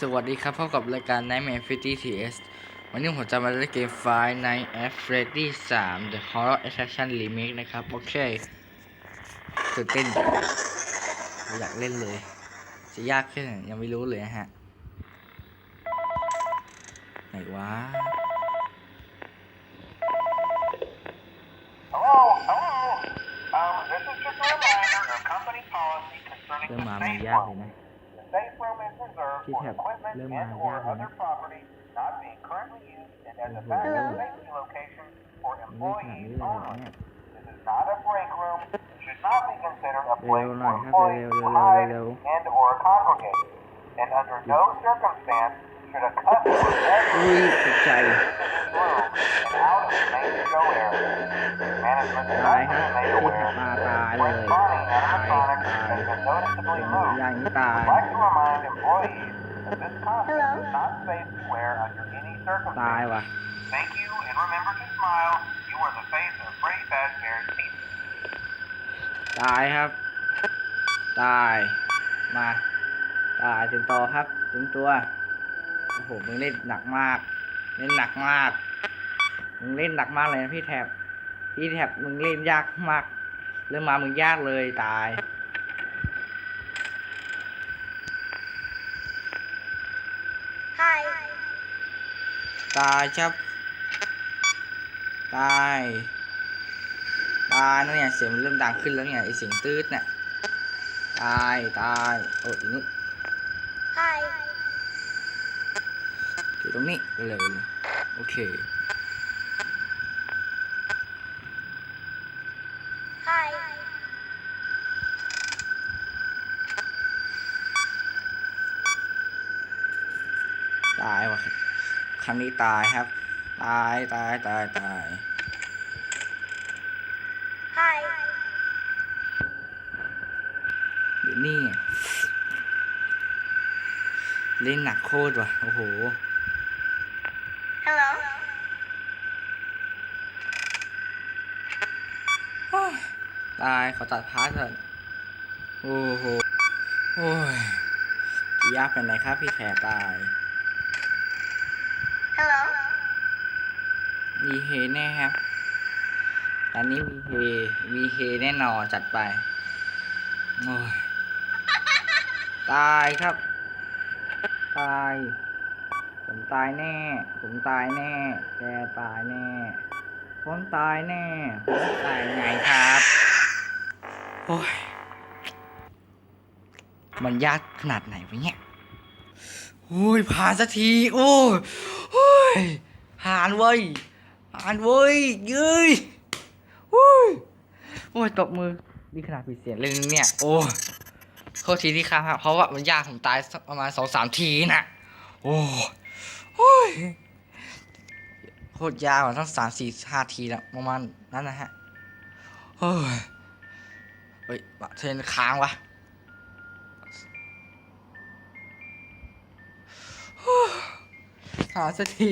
สวัสดีครับพบกับรายการ Nightmare Freddy TS วันนี้ผมจะมาเล่นเกม Five Nights at Freddy 3 The Horror Attraction Remake นะครับ โอเคตื่นเต้นอยากเล่นเลย จะยากแค่ไหนยังไม่รู้เลยนะฮะ ไหนวะ Hello, hello. Um, this is just a reminder of company policy concerning เริ่ม the มามัน safe ยากเล room. ยนะ permit reserved for equipment and or other property not being currently used and as a backup safety location for employees only. This is not a break room, should not be considered a place for employees to hide and or congregate, and under no circumstance should a customer exit อุ้ยตกใจ into this room and out of the main show area. Management is ตาย also ครับ made ที่ aware มา that ตาย the เลย Brent Bonnie ตาย animatronics ตาย has been noticeably moved. อย่างนี้ตาย I'd like to remind employees that this costume is not safe to wear under any ตาย circumstances. ว่ะ Thank you and remember to smile. You are the face of Freddy Fazbear's Pizza. ตายครับ ตาย มา ตายถึงต่อครับถึงตัว โอ้โหมึงเล่นหนักมาก เล่นหนักมาก มึงเล่นหนักมากเลยนะพี่แท็บ พี่แท็บมึงเล่นยากมาก เริ่มมามึงยากเลยตาย Hi. ตายครับ ตาย ตายนั่นเนี่ยเสียงมันเริ่มดังขึ้นแล้วเนี่ยไอเสียงตืดเนี่ย ตาย ตาย โอ้ยอีกนุ Hi. อยู่ตรงนี้เร็วๆเลยโอเค Hi. ตายว่ะครั้งนี้ตายครับ ตายตายตายตาย Hi. เดี๋ยวนี่ เล่นหนักโคตรว่ะ โอ้โห Hello. ตายขอตัดพาร์ทเถอะโอ้โหโอ้ยยากเป็นไรครับพี่แขกตาย Hello. มีเฮแน่ครับอันนี้มีเฮมีเฮแน่นอนจัดไป โอ้ย ตายครับ ตาย ผมตายแน่ ผมตายแน่ แกตายแน่ ผมตายแน่ ผมตายไงครับ โอ้ย มันยากขนาดไหนวะเนี่ย โอ้ย ผ่านสักที โอ้ยโอ้ย ผ่านเว้ย ผ่านเว้ยเย้ยโอ้ย โอ้ย ตบมือ นี่ขนาดปิดเสียงเลยนะเนี่ย โอ้ยโทษทีที่ค้างครับเพราะว่ามันยากผมตายสักประมาณสองสามทีนะ โอ้ยโอ้ยโคตรยาวทั้งสามสี่ห้าทีแล้วประมาณนั้นนะฮะเฮ้ย เฮ้ยเทรนค้างวะหาสักที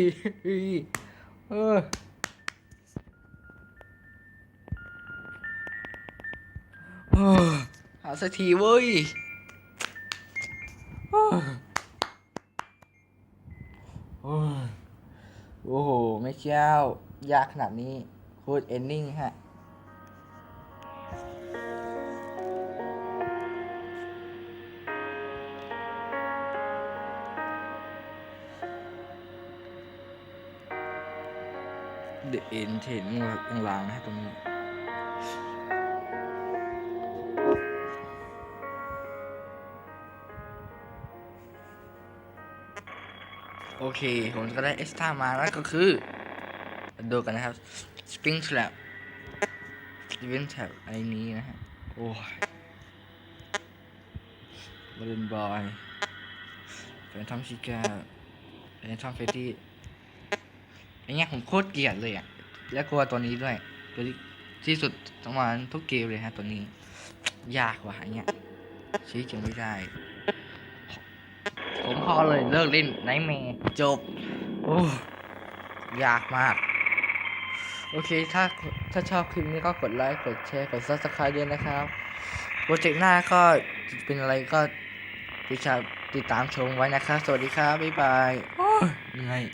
เออหาสักทีเว้ยโอ้โห ไม่เจ้ายากขนาดนี้โคตรเอนดิ้งฮะ เดเอ็นเห็นข้างล่างนะตรงนี้โอเค ผมก็ได้เอ็กซ์ตามาแล้วก็คือ ดูกันนะครับ Spring Trap Event Trap ไอ้นี้นะฮะ โอ้ยบอลบอยแฟนทอมชิก้าแฟนทอมเฟตตี้ อ้เนี้ยผมโคตรเกลียดเลยอะ และกลัวตัวนี้ด้วยตัวที่ที่สุดประมาณทุกเกมเลยฮะตัวนี้ ยากว่ะไอ้เนี้ยชี้จริงไม่ได้ ผมพอเลยเลิกเล่นไนท์แมร์จบ โอ้ยากมาก โอเค ถ้าถ้าชอบคลิปนี้ก็กดไลค์ กดแชร์ กด subscribe ด้วยนะครับ โปรเจกต์หน้าก็เป็นอะไรก็ติดตามติดตามชมไว้นะครับ สวัสดีครับ บ๊ายบาย โอ้ยเหนื่อย